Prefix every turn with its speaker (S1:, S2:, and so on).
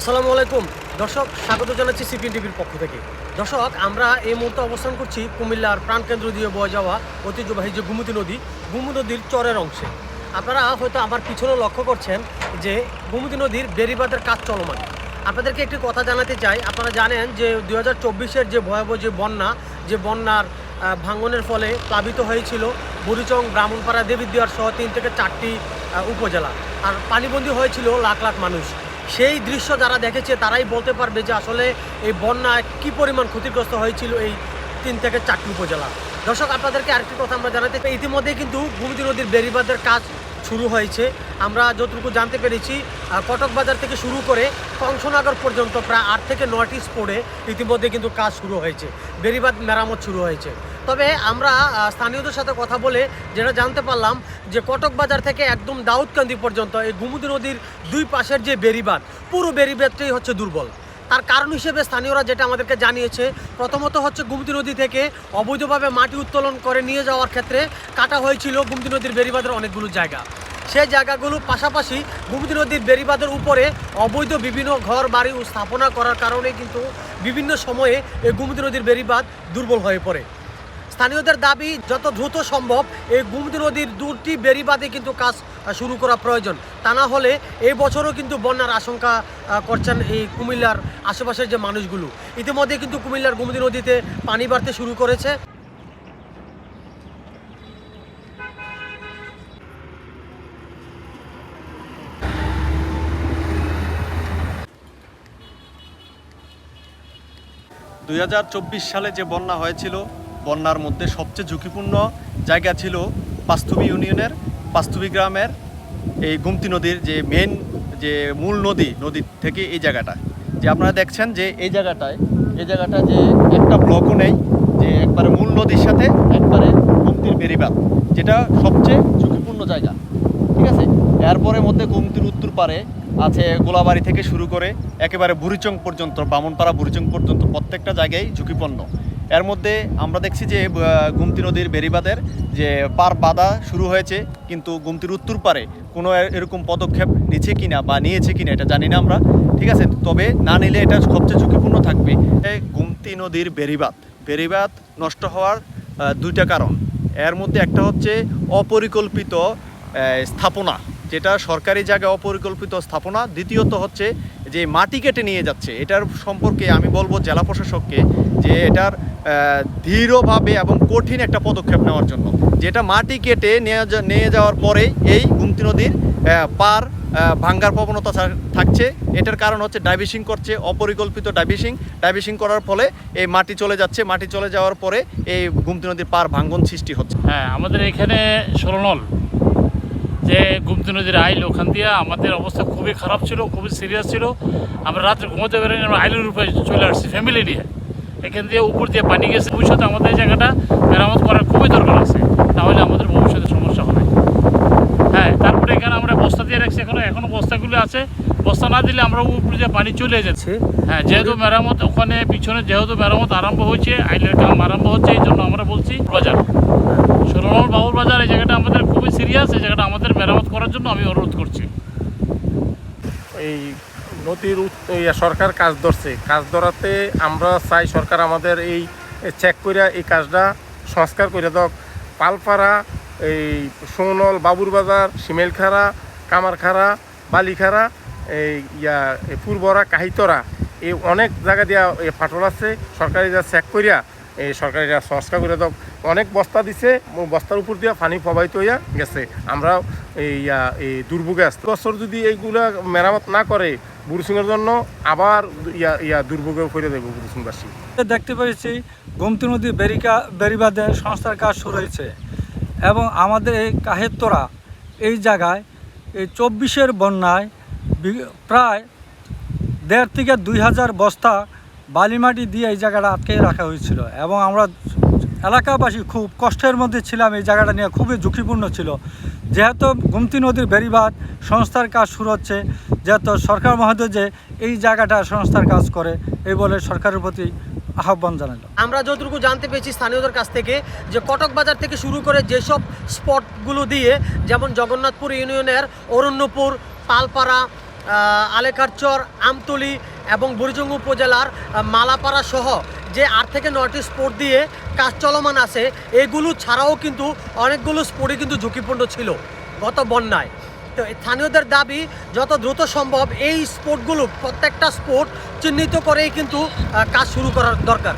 S1: আসসালামু আলাইকুম। দর্শক, স্বাগত জানাচ্ছি সিপিএন টিভির পক্ষ থেকে। দর্শক, আমরা এই মুহূর্তে অবস্থান করছি কুমিল্লার প্রাণকেন্দ্র দিয়ে বয়ে যাওয়া ঐতিহ্যবাহী যে গুমতি নদী, গুমতি নদীর চরের অংশে। আপনারা হয়তো আমার পিছনে লক্ষ্য করছেন যে গুমতি নদীর বেরিবাদের কাজ চলমান। আপনাদেরকে একটি কথা জানাতে চাই। আপনারা জানেন যে দু হাজার যে ভয়াবহ যে বন্যা, যে বন্যার ভাঙনের ফলে প্লাবিত হয়েছিল বুড়িচং, ব্রাহ্মণপাড়া দেবীদিয়ার সহ তিন থেকে চারটি উপজেলা। আর পানিবন্দী হয়েছিল লাখ লাখ মানুষ। সেই দৃশ্য যারা দেখেছে, তারাই বলতে পারবে যে আসলে এই বন্যায় কী পরিমাণ ক্ষতিগ্রস্ত হয়েছিল এই তিন থেকে চারটি উপজেলা। দর্শক, আপনাদেরকে আরেকটি কথা আমরা জানাতে চাই। ইতিমধ্যে কিন্তু গুমতি নদীর বেরিবাদের কাজ শুরু হয়েছে। আমরা যতটুকু জানতে পেরেছি কটক বাজার থেকে শুরু করে কংসনগর পর্যন্ত প্রায় আট থেকে নয়টি স্পোর্টে ইতিমধ্যে কিন্তু কাজ শুরু হয়েছে। বেরিবাদ মেরামত শুরু হয়েছে। তবে আমরা স্থানীয়দের সাথে কথা বলে যেটা জানতে পারলাম যে কটক বাজার থেকে একদম দাউদকান্দি পর্যন্ত এই গুমতি নদীর দুই পাশের যে বেরিবাদ পুরো বেরিবাদটাই হচ্ছে দুর্বল। তার কারণ হিসেবে স্থানীয়রা যেটা আমাদেরকে জানিয়েছে, প্রথমত হচ্ছে গুমতি নদী থেকে অবৈধভাবে মাটি উত্তোলন করে নিয়ে যাওয়ার ক্ষেত্রে কাটা হয়েছিল গুমতি নদীর বেরিবাদের অনেকগুলো জায়গা। সেই জায়গাগুলো পাশাপাশি গুমতি নদীর বেরিবাদের উপরে অবৈধ বিভিন্ন ঘর বাড়ি স্থাপনা করার কারণে কিন্তু বিভিন্ন সময়ে এই গুমতি নদীর বেরিবাদ দুর্বল হয়ে পড়ে। স্থানীয়দের দাবি, যত দ্রুত সম্ভব এই গুমতি নদীর দুটি বেরিবাদে কিন্তু কাজ শুরু করা প্রয়োজন। তা না হলে এই বছরও কিন্তু বন্যার আশঙ্কা করছেন এই কুমিল্লার আশেপাশের যে মানুষগুলো। ইতিমধ্যে কিন্তু কুমিল্লার গুমতি নদীতে পানি বাড়তে শুরু করেছে।
S2: দুই হাজার চব্বিশ সালে যে বন্যা হয়েছিল বন্যার মধ্যে সবচেয়ে ঝুঁকিপূর্ণ জায়গা ছিল পাস্তুবি ইউনিয়নের, পাস্তুবি গ্রামের এই গুমতি নদীর যে মেন যে মূল নদী নদী থেকে এই জায়গাটা। যে আপনারা দেখছেন যে এই জায়গাটায়, এই জায়গাটা যে একটা ব্লকও নেই, যে একবারে মূল নদীর সাথে একবারে গুমতির বেরিবাদ যেটা সবচেয়ে ঝুঁকিপূর্ণ জায়গা। ঠিক আছে? এরপরে মধ্যে গুমতির উত্তর পারে আছে গোলাবাড়ি থেকে শুরু করে একেবারে বুড়িচং পর্যন্ত, বামনপাড়া বুড়িচং পর্যন্ত প্রত্যেকটা জায়গায় ঝুঁকিপূর্ণ। এর মধ্যে আমরা দেখছি যে গুমতি নদীর বেরিবাদের যে পার বাধা শুরু হয়েছে, কিন্তু গুমতির উত্তর পারে কোনো এরকম পদক্ষেপ নিচ্ছে কিনা বা নিয়েছে কিনা এটা জানি না আমরা। ঠিক আছে, তবে না নিলে এটা সবচেয়ে ঝুঁকিপূর্ণ থাকবে গুমতি নদীর বেরিবাদ বেরিবাদ নষ্ট হওয়ার দুইটা কারণ। এর মধ্যে একটা হচ্ছে অপরিকল্পিত স্থাপনা, যেটা সরকারি জায়গায় অপরিকল্পিত স্থাপনা। দ্বিতীয়ত হচ্ছে যে মাটি কেটে নিয়ে যাচ্ছে। এটার সম্পর্কে আমি বলব জেলা প্রশাসককে যে এটার দৃঢ়ভাবে এবং কঠিন একটা পদক্ষেপ নেওয়ার জন্য, যেটা মাটি কেটে নিয়ে যাওয়ার পরে এই গুমতি নদীর পার ভাঙ্গার প্রবণতা থাকছে। এটার কারণ হচ্ছে ডাইভিশিং করছে, অপরিকল্পিত ডাইভিশিং ডাইভিশিং করার ফলে এই মাটি চলে যাচ্ছে। মাটি চলে যাওয়ার পরে এই গুমতি নদীর পার ভাঙ্গন সৃষ্টি হচ্ছে।
S3: হ্যাঁ আমাদের এখানে ষোলনল যে গুমতি নদীর আইল ওখান দিয়ে আমাদের অবস্থা খুবই খারাপ ছিল, খুবই সিরিয়াস ছিল। আমরা রাত্রে ঘুমোতে পারিনি, আমরা আইলের উপরে চলে আসছি ফ্যামিলি নিয়ে। এখান দিয়ে উপর দিয়ে পানি গেছে ভবিষ্যতে আমাদের এই জায়গাটা মেরামত করার খুবই দরকার আছে। তাহলে আমাদের ভবিষ্যতে সমস্যা হবে। হ্যাঁ তারপরে এখানে আমরা বস্তা দিয়ে রাখছি এখনও এখনও বস্তাগুলো আছে। বস্তা না দিলে আমরা উপর দিয়ে পানি চলে যাচ্ছে হ্যাঁ যেহেতু মেরামত ওখানে পিছনে যেহেতু মেরামত আরম্ভ হয়েছে আইলের কাম আরম্ভ হচ্ছে এই জন্য আমরা বলছি বাজার। ষোলনল বাবুর বাজার এই জায়গাটা আমাদের খুবই সিরিয়াস এই জায়গাটা আমাদের মেরামত করার জন্য আমি অনুরোধ করছি।
S4: এই নদীর সরকার কাজ ধরছে। কাজ ধরাতে আমরা চাই সরকার আমাদের এই চেক করে এই কাজটা সংস্কার করে দাও পালপাড়া, এই সোনল বাবুর বাজার শিমেলখাড়া, কামারখাড়া, বালিখাড়া, এই ইয়া পূর্বরা কাহিতরা, এই অনেক জায়গা দিয়া ফাটল আছে। সরকারি যা চেক করিয়া এই সরকারি যা সংস্কার করে দাও অনেক বস্তা দিছে বস্তার উপর দিয়া পানি প্রবাহিত হইয়া গেছে। আমরা এই এই দুর্ভোগে আসতে বছর যদি এইগুলা মেরামত না করে বুড়িসিংয়ের জন্য আবার ইয়া ইয়া দুর্ভোগে করে দেবো বুড়িসিংবাসী
S5: দেখতে পেয়েছি, গোমতী নদী বেরিকা বেরিবাদে সংস্থার কাজ শুরু হয়েছে। এবং আমাদের এই কাহেত্তরা এই জায়গায় এই চব্বিশের বন্যায় প্রায় দেড় থেকে দুই হাজার বস্তা বালিমাটি দিয়ে এই জায়গাটা আটকে রাখা হয়েছিল। এবং আমরা এলাকাবাসী খুব কষ্টের মধ্যে ছিলাম, এই জায়গাটা নিয়ে খুবই ঝুঁকিপূর্ণ ছিল। যেহেতু গুমতি নদীর বেরিবাদ সংস্থার কাজ শুরু হচ্ছে, যেহেতু সরকার মহোদয় যে এই জায়গাটা সংস্থার কাজ করে, এই বলে সরকারের প্রতি আহ্বান জানালো।
S1: আমরা যতটুকু জানতে পেরেছি স্থানীয়দের কাছ থেকে, যে কটক বাজার থেকে শুরু করে যেসব স্পটগুলো দিয়ে, যেমন জগন্নাথপুর ইউনিয়নের অরণ্যপুর, পালপাড়া আলেকারচর, আমতলি এবং বুড়িজঙ্গ উপজেলার মালাপাড়া সহ যে আট থেকে নয়টি স্পোর্ট দিয়ে কাজ চলমান আছে, এগুলো ছাড়াও কিন্তু অনেকগুলো স্পোর্টই কিন্তু ঝুঁকিপূর্ণ ছিল গত বন্যায়। তো স্থানীয়দের দাবি, যত দ্রুত সম্ভব এই স্পোর্টগুলো প্রত্যেকটা স্পোর্ট চিহ্নিত করেই কিন্তু কাজ শুরু করার দরকার।